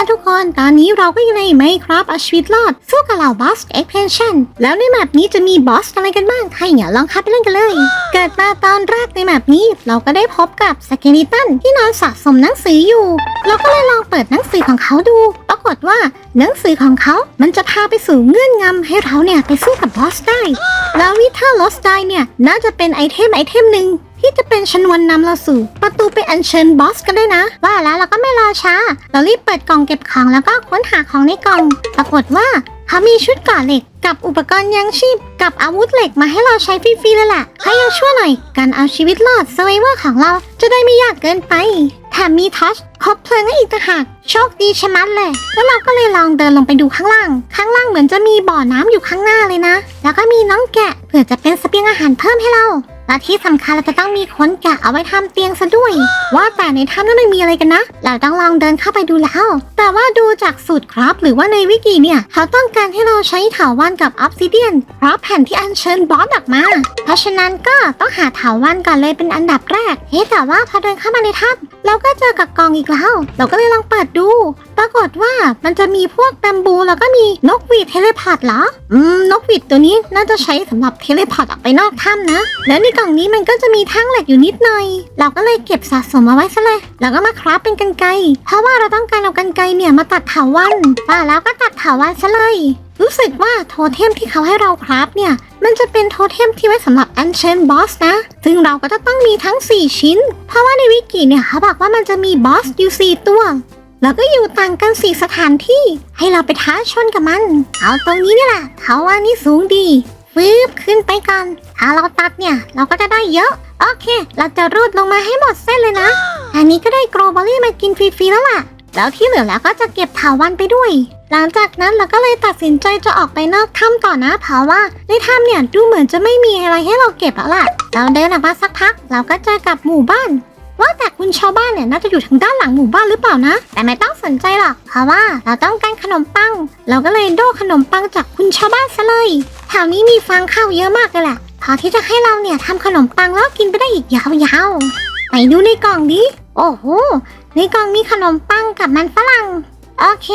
นะทุกคน ตอนนี้เราก็อยู่ในไมครับเอาชีวิตรอด สู้กับเหล่าบอสเอ็กเพนชั่นแล้วในแมปนี้จะมีบอสอะไรกันบ้างถ้าอย่าลองเข้าไปเล่นกันเลย เกิดมาตอนแรกในแมปนี้ เราก็ได้พบกับสเกลิตันที่นอนสะสมหนังสืออยู่ เราก็เลยลองเปิดหนังสือของเขาดู ปรากฏว่าหนังสือของเขา มันจะพาไปสู่เงื่อนงำให้เราเนี่ยไปสู้กับบอสได้ แล้ววิเทอร์ลอสไดเนี่ยน่าจะเป็นไอเทมไอเทมหนึ่ง ที่จะเป็นชนวนนำเราสู่ ประตูไปอัญเชิญบอสกันได้นะ ว่าแล้วเราก็ไม่รอช้า เรารีบเปิดกล่องเก็บของแล้วก็ค้นหาของในกล่อง ปรากฏว่าเขามีชุดก่อเหล็กกับอุปกรณ์ยังชีพ กับอาวุธเหล็กมาให้เราใช้ฟรีๆเลยแหละให้ยังชั่วหน่อย การเอาชีวิตรอดเซ r ร์เวอร์ของเราจะได้ไม่ยากเกินไป แถมมีทัชครบเพลิงให้อีกต่างหาก โชคดีชะมัดเลย แล้วเราก็เลยลองเดินลงไปดูข้างล่าง ข้างล่างเหมือนจะมีบ่อน้ำอยู่ข้างหน้าเลยนะ แล้วก็มีน้องแกะเผื่อจะเป็นสเสบียงอาหารเพิ่มให้เรา และที่สำคัญเราจะต้องมีขนแกะเอาไว้ทำเตียงซะด้วย ว่าแต่ในถ้ำนั้นมันมีอะไรกันนะ เราต้องลองเดินเข้าไปดูแล้ว แต่ว่าดูจากสูตรครับหรือว่าในวิกิเนี่ย เขาต้องการให้เราใช้เถาวัลย์กับออฟซิเดียนเพราะแผ่นที่อัญเชิญบอสออกมา เพราะฉะนั้นก็ต้องหาเถาวัลย์ก่อนเลยเป็นอันดับแรก เฮ้แต่ว่าพอเดินเข้ามาในถ้ำเราก็เจอกับกองอีกแล้ว เราก็เลยลองเปิดดู ปรากฏว่ามันจะมีพวกแบมบูแล้วก็มีนกหวีดเทเลพอร์ตเหรอ อืมนกหวีดตัวนี้น่าจะใช้สำหรับเทเลพอร์ตออกไปนอกถ้ำนะ แล้วในกล่องนี้มันก็จะมีทั้งเหล็กอยู่นิดหน่อย เราก็เลยเก็บสะสมเอาไว้ซะเลย แล้วก็มาคราฟเป็นกันไกเพราะว่าเราต้องการเอากันไกเนี่ยมาตัดเถาวันว่าแล้วก็ตัดเถาวันซะเลย รู้สึกว่าโทเทมที่เขาให้เราคราฟเนี่ย มันจะเป็นโทเทมที่ไว้สำหรับอัญเชิญบอสนะ ซึ่งเราก็จะต้องมีทั้ง 4 ชิ้น เพราะว่าในวิกิเนี่ยเขาบอกว่ามันจะมีบอสอยู่4ตัวแล้วก็อยู่ต่างกันสี่สถานที่ ให้เราไปท้าชนกับมัน เอาตรงนี้นี่แหละเขาว่านี่สูงดี ฟืบขึ้นไปก่อนถ้าเราตัดเนี่ย เราก็จะได้เยอะ โอเค เราจะรูดลงมาให้หมดเส้นเลยนะอันนี้ก็ได้โกลบอลลี่มากินฟรีๆแล้วล่ะ แล้วที่เหลือแล้วก็จะเก็บถาวันไปด้วย หลังจากนั้นเราก็เลยตัดสินใจจะออกไปนอกถ้ำต่อนะเพราะว่าในถ้ำเนี่ยดูเหมือนจะไม่มีอะไรให้เราเก็บแล้วล่ะ เราเดินออกมาสักพัก เราก็เจอกับหมู่บ้าน ว่าแต่คุณชาวบ้านเนี่ยน่าจะอยู่ทางด้านหลังหมู่บ้านหรือเปล่านะ แต่ไม่ต้องสนใจหรอกเพราะว่าเราต้องการขนมปัง เราก็เลยโดขนมปังจากคุณชาวบ้านซะเลยแถวนี้มีฟางข้าวเยอะมากเลยแหละพอที่จะให้เราเนี่ยทำขนมปังแล้วกินไปได้อีกยาวๆไปดูในกล่องดิโอ้โหในกล่องมีขนมปังกับมันฝรั่งโอเค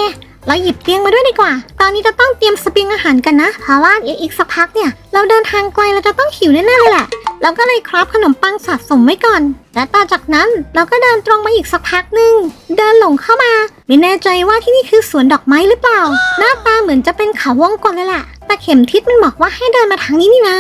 เราหยิบเตียงมาด้วยดีกว่า ตอนนี้จะต้องเตรียมสเบียงอาหารกันนะ เพราะว่าเดี๋ยวอีกสักพักเนี่ย เราเดินทางไกลเราจะต้องหิวแน่ๆเลยแหละ เราก็เลยคราฟขนมปังสะสมไว้ก่อน และต่อจากนั้นเราก็เดินตรงมาอีกสักพักหนึ่ง เดินหลงเข้ามา ไม่แน่ใจว่าที่นี่คือสวนดอกไม้หรือเปล่า หน้าตาเหมือนจะเป็นเขาวงกตเลยแหละ แต่เข็มทิศมันบอกว่าให้เดินมาทางนี้นี่นา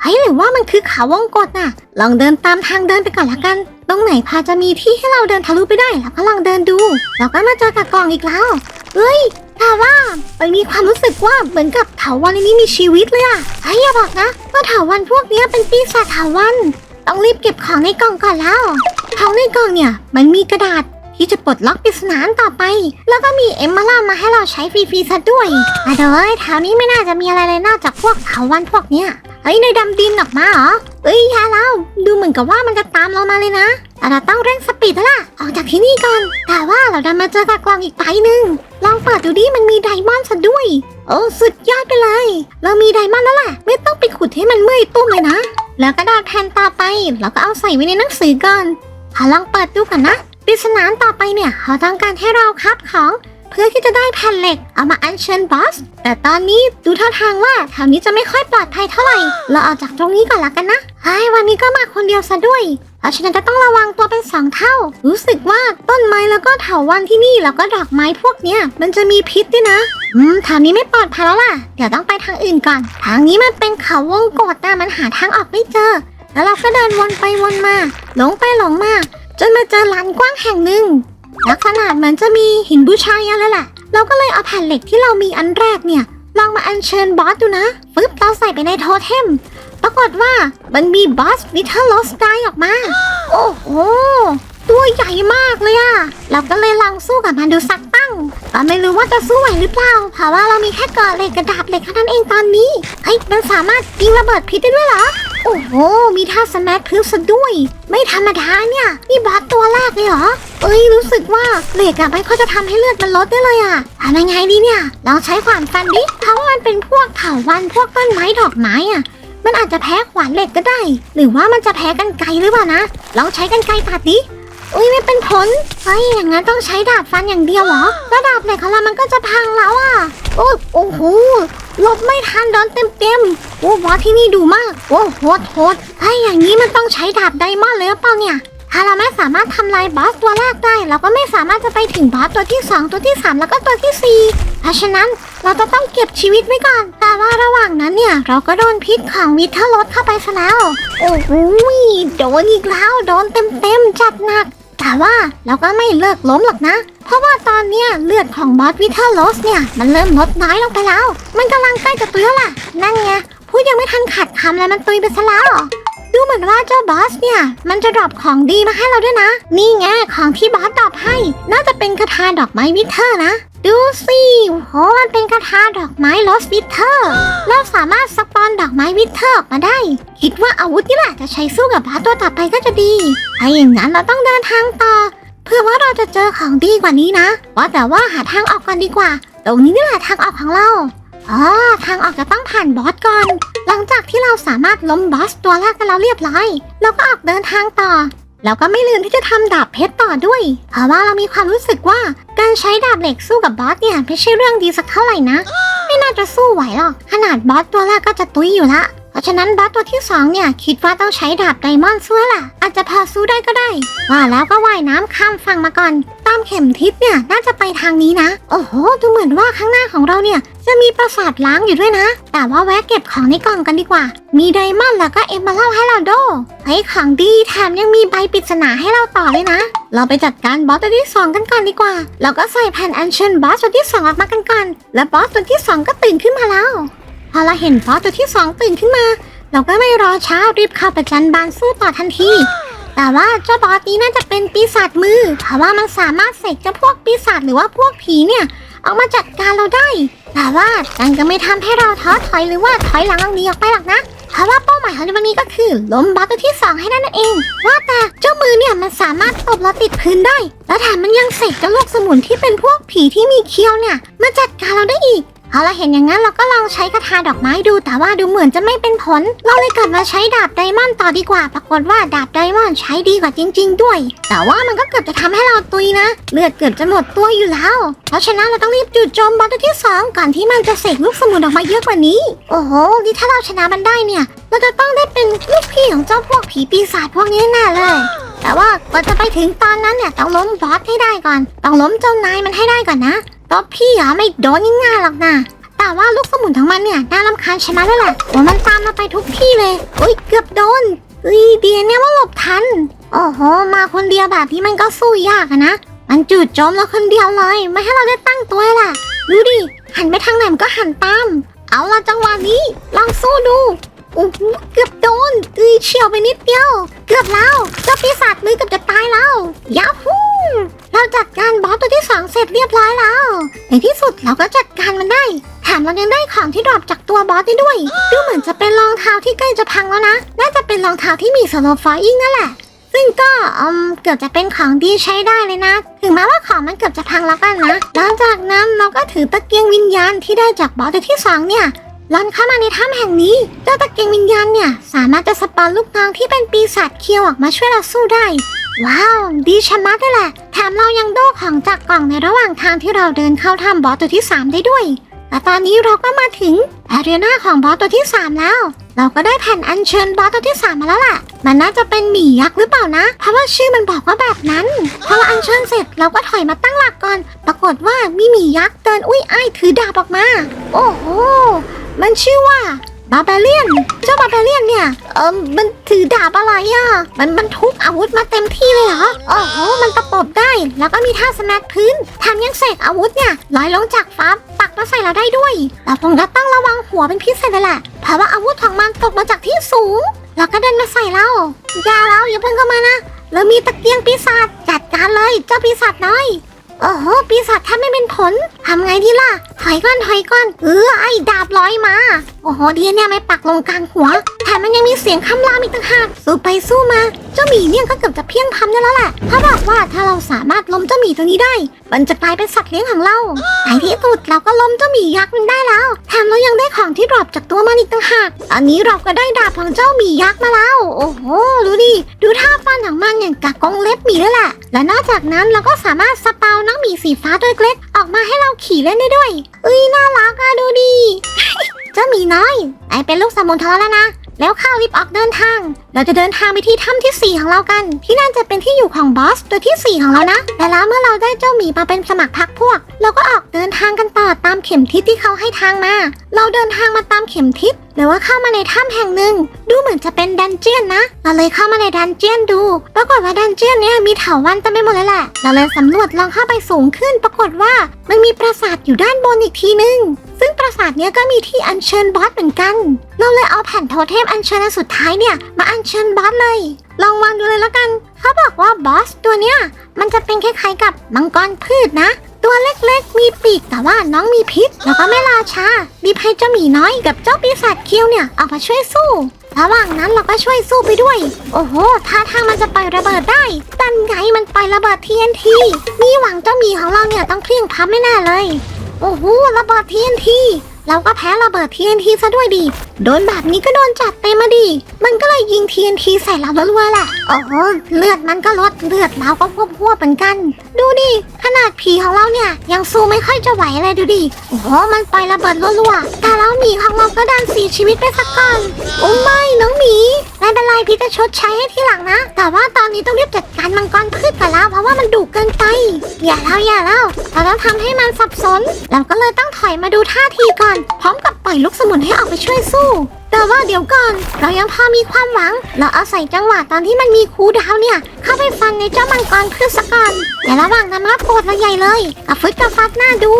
เฮ้ยหรือว่ามันคือเขาวงกตน่ะ ลองเดินตามทางเดินไปก่อนละกัน ตรงไหนพอจะมีที่ให้เราเดินทะลุไปได้เราก็ลองเดินดูแล้วก็มาเจอกับกล่องอีกแล้ว เฮ้ยแต่ว่ามันมีความรู้สึกว่าเหมือนกับเถาวันในนี้มีชีวิตเลยอะเฮ้ยอย่าบอกนะว่าเถาวันพวกนี้เป็นปีศาจเถาวันต้องรีบเก็บของในกล่องก่อนแล้วของในกล่องเนี่ยมันมีกระดาษที่จะปลดล็อกปริศนานต่อไป แล้วก็มีเอมเมอรัลมาให้เราใช้ฟรีๆซะด้วยอะเดี๋ยวเอ้ยแถวนี้ไม่น่าจะมีอะไรเลยนอกจากพวกเถาวันพวกเนี้ยเฮ้ยในดำดินออกมาเหรอ เอ้ยยาแล้วดูเหมือนกับว่ามันจะตามเรามาเลยนะเราต้องเร่งสปีดแล้วล่ะออกจากที่นี่ก่อน แต่ว่าเราดันมาเจอกับกล่องอีกใบหนึ่งลองเปิดดูดิมันมีไดมอนด์ซะด้วย โอ้สุดยอดไปเลย เรามีไดมอนด์แล้วล่ะ ไม่ต้องไปขุดให้มันเมื่อยตุ้มเลยนะ แล้วกระดาษแผ่นต่อไป เราก็เอาใส่ไว้ในหนังสือก่อนขอลองเปิดดูก่อนนะปริศนาต่อไปเนี่ยเขาต้องการให้เราคับของ เพื่อที่จะได้แผ่นเหล็กเอามาอัญเชิญบอส แต่ตอนนี้ดูท่าทางว่าแถวนี้จะไม่ค่อยปลอดภัยเท่าไหร่ เราออกจากตรงนี้ก่อนละกันนะไอ้วันนี้ก็มาคนเดียวซะด้วย เพราะฉะนั้นจะต้องระวังตัวเป็นสองเท่า รู้สึกว่าต้นไม้แล้วก็เถาวันที่นี่แล้วก็ดอกไม้พวกเนี้ยมันจะมีพิษด้วยนะ อืมทางนี้ไม่ปลอดภัยแล้วล่ะ เดี๋ยวต้องไปทางอื่นก่อน ทางนี้มันเป็นเขาวงกตนะมันหาทางออกไม่เจอ แล้วเราก็เดินวนไปวนมา หลงไปหลงมา จนมาเจอลานกว้างแห่งหนึ่ง ลักษณะเหมือนจะมีหินบูชายันเลยแหละ เราก็เลยเอาแผ่นเหล็กที่เรามีอันแรกเนี่ย ลองมาอัญเชิญบอสดูนะฟึบเราใส่ไปในโทเทม ปรากฏว่ามันมีบอสวิเทอร์ลอสไดออกมา โอ้โห ตัวใหญ่มากเลยอะเราก็เลยลองสู้กับมันดูสักตั้งก็ไม่รู้ว่าจะสู้ไหวหรือเปล่า เพราะว่าเรามีแค่เกราะเหล็กกระดาษเหล็กเท่านั้นเองตอนนี้เฮ้ยมันสามารถยิงระเบิดพิษได้ด้วยเหรอ โอ้โห มีท่าสแมัพื้นซะด้วย ไม่ธรรมดาเนี่ย นี่บอสตัวแรกเลยเหรอ เอ้ย รู้สึกว่าเหล็กอะไม่ค่อยจะทำให้เลือดมันลดได้เลยอะทำยังไงดีเนี่ย ลองใช้ขวานฟันดิเพราะว่ามันเป็นพวกเถาวันพวกต้นไม้ดอกไม้อะมันอาจจะแพ้ขวานเหล็กก็ได้ หรือว่ามันจะแพ้กันไกรหรือเปล่านะ ลองใช้กันไกรตัดดิอุ้ยไม่เป็นผลเฮ้ยอย่างงั้นต้องใช้ดาบฟันอย่างเดียวเหรอแล้วดาบเหล็กของเรามันก็จะพังแล้วอะ โอ้ยโอ้โห หลบไม่ทันโดนเต็มๆโอ้บอสที่นี่ดูมาก โอ้โหดโหดเฮ้อย่างนี้มันต้องใช้ดาบไดมอนด์เลยหรือเปล่าเนี่ย ถ้าเราไม่สามารถทำลายบอสตัวแรกได้ เราก็ไม่สามารถจะไปถึงบอสตัวที่ 2 ตัวที่ 3 แล้วก็ตัวทีสี่4 เพราะฉะนั้นเราจะต้องเก็บชีวิตไว้ก่อน แต่ว่าระหว่างนั้นเนี่ย เราก็โดนพิษของวิทเทอร์ลดเข้าไปซะแล้ว โอ้โหโดนอีกแล้ว โดนเต็มๆจัดหนัก แต่ว่าเราก็ไม่เลิกล้มหรอกนะ เพราะว่าตอนเนี้ยเลือดของบอสวิเทอร์ลสเนี่ยมันเริ่มลดน้อยลงไปแล้ว มันกำลังใกล้จะตุยแล้วล่ะ นั่นไงพูดยังไม่ทันขัดคำแล้วมันตุยไปซะแล้วดูเหมือนว่าเจ้าบอสเนี่ย มันจะดรอปของดีมาให้เราด้วยนะ นี่ไงของที่บอสดรอปให้ น่าจะเป็นคาถาดอกไม้วิเทอร์นะ ดูสิโหมันเป็นคาถาดอกไม้ลอสวิเทอร์ เราสามารถสปอนดอกไม้วิเทอร์ออกมาได้ คิดว่าอาวุธนี่แหละจะใช้สู้กับบอสตัวต่อไปก็จะดีถ้าอย่างนั้นเราต้องเดินทางต่อ เพื่อว่าเราจะเจอของดีกว่านี้นะ ว่าแต่ว่าหาทางออกก่อนดีกว่า ตรงนี้นี่แหละทางออกของเราอ๋อทางออกจะต้องผ่านบอสก่อน หลังจากที่เราสามารถล้มบอสตัวแรกกันแล้วเรียบร้อย เราก็ออกเดินทางต่อ แล้วก็ไม่ลืมที่จะทำดาบเพชรต่อด้วย เพราะว่าเรามีความรู้สึกว่าการใช้ดาบเหล็กสู้กับบอสเนี่ยไม่ใช่เรื่องดีสักเท่าไหร่นะ ไม่น่าจะสู้ไหวหรอก ขนาดบอสตัวแรกก็จะตุ้ยอยู่ละ ราะฉะนั้นบอสตัวที่สองเนี่ยคิดว่าต้องใช้ดาบไดมอนด์สู้ล้วล่ะ อาจจะพอสู้ได้ก็ได้ ว่าแล้วก็ว่ายน้ำข้ามฝั่งมาก่อน ตามเข็มทิศเนี่ยน่าจะไปทางนี้นะ โอ้โห ดูเหมือนว่าข้างหน้าของเราเนี่ยจะมีปราสาทล้างอยู่ด้วยนะ แต่ว่าแวะเก็บของในกล่องกันดีกว่า มีไดมอนด์แล้วก็เอมเบอร์ให้เราโดเฮ้ของดีแถมยังมีใบปริศนาให้เราต่อเลยนะ เราไปจัดการบอสตัวที่สองกันก่อนดีกว่าแล้วก็ใส่แผ่นอัญเชิญบอสตัวที่สองออกมากันก่อน และบอสตัวที่สองก็ตื่นขึ้นมาแล้ว พอเราเห็นบอสตัวที่สองตื่นขึ้นมา เราก็ไม่รอช้ารีบเข้าประจันบานสู้ต่อทันที แต่ว่าเจ้าบอสนี้น่าจะเป็นปีศาจมือ เพราะว่ามันสามารถเสกเจ้าพวกปีศาจหรือว่าพวกผีเนี่ยออกมาจัดการเราได้ แต่ว่ามันก็ไม่ทำให้เราท้อถอยหรือว่าถอยหลังหนีออกไปหรอกนะ เพราะว่าเป้าหมายของวันนี้ก็คือล้มบอสตัวที่สองให้ได้นั่นเอง ว่าแต่เจ้ามือเนี่ยมันสามารถตบเราติดพื้นได้ แล้วแถมมันยังเสกเจ้าลูกสมุนที่เป็นพวกผีที่มีเขี้ยวเนี่ยมาจัดการเราได้อีก เอาละเห็นอย่างนั้นเราก็ลองใช้คาถาดอกไม้ดู แต่ว่าดูเหมือนจะไม่เป็นผล เราเลยกลับมาใช้ดาบไดมอนด์ต่อดีกว่า ปรากฏว่าดาบไดมอนด์ใช้ดีกว่าจริง ๆ ด้วย แต่ว่ามันก็เกือบจะทำให้เราตุยนะ เลือดเกือบจะหมดตัวอยู่แล้ว เพราะฉะนั้นเราต้องรีบจุดโจมบอสตัวที่สองก่อนที่มันจะเสกลูกสมุนออกมาเยอะกว่านี้ โอ้โหนี่ถ้าเราชนะมันได้เนี่ย เราจะต้องได้เป็นลูกพี่ของเจ้าพวกผีปีศาจพวกนี้แน่เลย แต่ว่ากว่าจะไปถึงตอนนั้นเนี่ยต้องล้มบอสให้ได้ก่อน ต้องล้มเจ้านายมันให้ได้ก่อนนะ ตัวพี่เหรอไม่โดนง่ายๆหรอกนะแต่ว่าลูกสมุนทั้งมันเนี่ยน่ารำคาญชะมัดแล้วแหละโอ้มันตามเราไปทุกที่เลยอุ้ยเกือบโดนอุ้ยเดียเนี่ยว่าหลบทัน โอ้โห มาคนเดียวแบบนี้มันก็สู้ยากนะ มันจุดโจมเราคนเดียวเลย ไม่ให้เราได้ตั้งตัวล่ะ ดูดิ หันไปทางไหนมันก็หันตาม เอาละจังหวะนี้ ลองสู้ดู โอ้โหเกือบโดนเอ้ยเฉียวไปนิดเดียว เกือบแล้วเจ้าปีศาจมือเกือบจะตายแล้วยาฮูเราจัดการบอสตัวที่สองเสร็จเรียบร้อยแล้ว ในที่สุดเราก็จัดการมันได้แถมเรายังได้ของที่ดรอปจากตัวบอสได้ด้วย ดูเหมือนจะเป็นรองเท้าที่ใกล้จะพังแล้วนะ น่าจะเป็นรองเท้าที่มีสโลฟาอิงนั่นแหละ ซึ่งก็อืมเกือบจะเป็นของดีใช้ได้เลยนะ ถึงแม้ว่าของมันเกือบจะพังแล้วกันนะ หลังจากนั้นเราก็ถือตะเกียงวิญญาณที่ได้จากบอสตัวที่สองเนี่ย ล่อนเข้ามาในถ้ำแห่งนี้เจ้าตะเกียงวิญญาณเนี่ยสามารถจะสปอนลูกน้องที่เป็นปีศาจเคียวออกมาช่วยเราสู้ได้ ว้าว ดีชะมัดเลยแหละ แถมเรายังโดของจากกล่องในระหว่างทางที่เราเดินเข้าถ้ำบอสตัวที่ 3 ได้ด้วย และตอนนี้เราก็มาถึงแอเรีนาของบอสตัวที่ 3 แล้ว เราก็ได้แผ่นอัญเชิญบอสตัวที่ 3 มาแล้วล่ะ มันน่าจะเป็นหมียักษ์หรือเปล่านะ เพราะว่าชื่อมันบอกว่าแบบนั้น พอเราอัญเชิญเสร็จเราก็ถอยมาตั้งหลักก่อน ปรากฏว่ามีหมียักษ์เดินอุ้ยอ้ายถือดาบออกมา โอ้โห มันชื่อว่าบาบาเลียน เจ้าบาบาเลียนเนี่ย เออมันถือดาบอะไรอะ มันบรรทุกอาวุธมาเต็มที่เลยเหรอ โอ้โห มันตะปบได้ แล้วก็มีท่าสแมทพื้นแถมยังเสกอาวุธเนี่ยลอยลงจากฟ้าปักมาใส่เราได้ด้วยแต่ผมก็ต้องระวังหัวเป็นพิเศษเลยแหละ เพราะว่าอาวุธของมันตกมาจากที่สูง แล้วก็เดินมาใส่เรา อย่าเราอย่าเพิ่งเข้ามานะแล้วมีตะเกียงปีศาจจัดการเลย เจ้าปีศาจน้อย โอ้โห ปีศาจถ้าไม่เป็นผลทำไงดีล่ะ ถอยก่อนถอยก่อน เออไอ้ดาบลอยมา โอ้โหเดียเนี่ยไม่ปักลงกลางหัว มันยังมีเสียงคำรามอีกต่างหากสู้ไปสู้มา เจ้าหมีเนี่ยก็เกือบจะเพี้ยงพำได้แล้วแหละเขาบอกว่าถ้าเราสามารถล้มเจ้าหมีตัวนี้ได้ มันจะกลายเป็นสัตว์เลี้ยงของเราในที่สุดเราก็ล้มเจ้าหมียักษ์มันได้แล้วแถมเรายังได้ของที่ดรอปจากตัวมันอีกต่างหากตอนนี้เราก็ได้ดาบของเจ้าหมียักษ์มาแล้ว โอ้โหดูดิดูท่าฟันของมันอย่างกับกรงเล็บหมีเลยแหละและนอกจากนั้นเราก็สามารถสปาวน้องหมีสีฟ้าตัวเล็กออกมาให้เราขี่เล่นได้ด้วยเอ้ยน่ารักอะดูดิเจ้าหมีน้อยไอเป็นลูกสมุนทรแล้วนะ แล้วข้ารีบออกเดินทาง เราจะเดินทางไปที่ถ้ำที่ 4 ของเรากัน ที่นั่นจะเป็นที่อยู่ของบอสตัวที่ 4 ของเรานะ และแล้วเมื่อเราได้เจ้าหมีมาเป็นสมัครพักพวก เราก็ออกเดินทางกันต่อตามเข็มทิศที่เขาให้ทางมา เราเดินทางมาตามเข็มทิศ หรือว่าเข้ามาในถ้ำแห่งหนึ่ง ดูเหมือนจะเป็นดันเจียนนะ เราเลยเข้ามาในดันเจียนดู ปรากฏว่าดันเจียนเนี้ยมีเถาวันเต็มไปหมดเลยแหละ เราเลยสำรวจลองเข้าไปสูงขึ้น ปรากฏว่ามันมีปราสาทอยู่ด้านบนอีกทีนึง ซึ่งปราสาทเนี้ยก็มีที่อัญเชิญบอสเหมือนกัน เราเลยเอาแผ่นโทเทมอัญเชิญอันสุดท้ายเนี่ยมาอัญเชิญบอสเลย ลองวางดูเลยแล้วกัน เขาบอกว่าบอสตัวเนี้ยมันจะเป็นคล้ายๆกับมังกรพืชนะ ตัวเล็กๆ มีปีกแต่ว่าน้องมีพิษ แล้วก็ไม่ราชารีบให้เจ้าหมีน้อยกับเจ้าปีศาจเคียวเนี่ยออกมาช่วยสู้ ระหว่างนั้นเราก็ช่วยสู้ไปด้วย โอ้โหท่าทางมันจะปล่อยระเบิดได้ตันไงมันปล่อยระเบิด TNT มีหวังเจ้าหมีของเราเนี่ยต้องเพลียงพล้ำแน่เลย โอ้โหระเบิด TNT เราก็แพ้ระเบิด TNT ซะด้วยดิ โดนแบบนี้ก็โดนจัดเต็มมาดิ มันก็เลยยิง TNT ใส่เรารัวๆแหละ โอ้โห เลือดมันก็ลด เลือดเราก็พวบพวบๆเหมือนกัน ดูดิ นาดผีของเราเนี่ยยังสู้ไม่ค่อยจะไหวเลยดูดิ โอ้โห มันปล่อยระเบิดรัวๆ แต่แล้วหมีของเราก็ดันเสียชีวิตไปสักก่อน โอ้ไม่น้องหมีไม่เป็นไรพี่จะชดใช้ให้ทีหลังนะ แต่ว่าตอนนี้ต้องรีบจัดการมังกรพืชกันแล้วเพราะว่ามันดุเกินไป อย่าแล้วอย่าแล้วเราต้องทำให้มันสับสนเราก็เลยต้องถอยมาดูท่าทีก่อน พร้อมกับปล่อยลูกสมุนให้ออกไปช่วยสู้ แต่ว่าเดี๋ยวก่อน เรายังพอมีความหวัง เราเอาใส่จังหวะตอนที่มันมีคูดาวเนี่ย เข้าไปฟันในเจ้ามังกรพืชซะก่อนแต่ระหว่างนั้นมันก็ปวดเราใหญ่เลยกับฟึดกับฟัดหน้าดู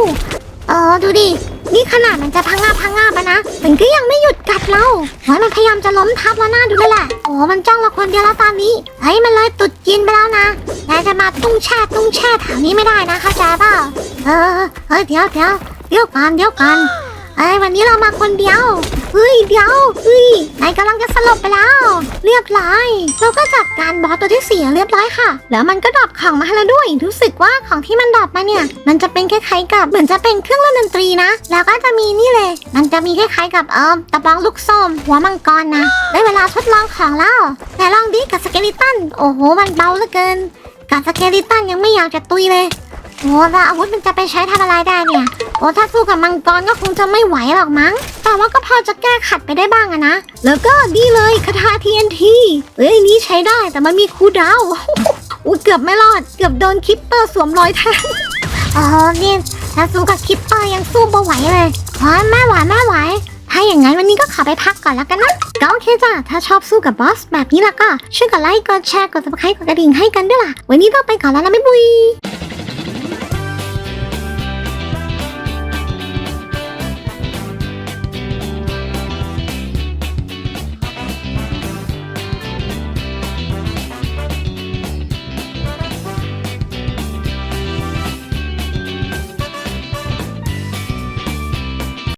เออดูดิ นี่ขนาดมันจะพังงาพังงาบอะนะ มันก็ยังไม่หยุดกัดเราโอ้ยมันพยายามจะล้มทับแล้วหน้าดูเลยแหละ โอ้มันจ้องเราคนเดียวแล้วตอนนี้ เฮ้ยมันเลยตุดกินไปแล้วนะนายจะมาตุ้งแช่ตุ้งแช่แถวนี้ไม่ได้นะเข้าใจเปล่าเออเฮ้ยเดี๋ยวเดี๋ยวเดี๋ยวก่อนเดี๋ยวก่อนเอ้ยวันนี้เรามาคนเดียว เฮ้ยเดี๋ยวเฮ้ยนายกำลังจะสลบไปแล้ว เรียบร้อยเราก็จัดการบอสตัวที่สี่เรียบร้อยค่ะ แล้วมันก็ดรอปของมาให้เราด้วย รู้สึกว่าของที่มันดรอปมาเนี่ย มันจะเป็นคล้ายๆกับเหมือนจะเป็นเครื่องเล่นดนตรีนะ แล้วก็จะมีนี่เลย มันจะมีคล้ายๆกับเออตะบองลูกส้มหัวมังกรนะ ได้เวลาทดลองของแล้วแต่ลองดิกับสเกลิตัน โอ้โห มันเบาเหลือเกินกับสเกลิตันยังไม่อยากจะตุยเลย โอ้แล้วอาวุธมันจะไปใช้ทำอะไรได้เนี่ย โอ้ถ้าสู้กับมังกรก็คงจะไม่ไหวหรอกมั้ง แต่ว่าก็พอจะแก้ขัดไปได้บ้างอะนะ แล้วก็นี่เลยคาถา TNT เอ้ยนี่ใช้ได้แต่มันมีคูดาวอุ้ยเกือบไม่รอด เกือบโดนคิปเปอร์สวมรอยแทนอ๋อนี่ถ้าสู้กับคิปเปอร์ยังสู้บ่ไหวเลยอ๋อไม่ไหวไม่ไหวถ้าอย่างนั้นวันนี้ก็ขอไปพักก่อนแล้วกันนะก็โอเคจ้ะถ้าชอบสู้กับบอสแบบนี้แล้วก็ช่วยกดไลค์ กดแชร์ กด subscribe กดกระดิ่งให้กันด้วยล่ะ วันนี้ต้องไปก่อนแล้วนะบ๊ายบาย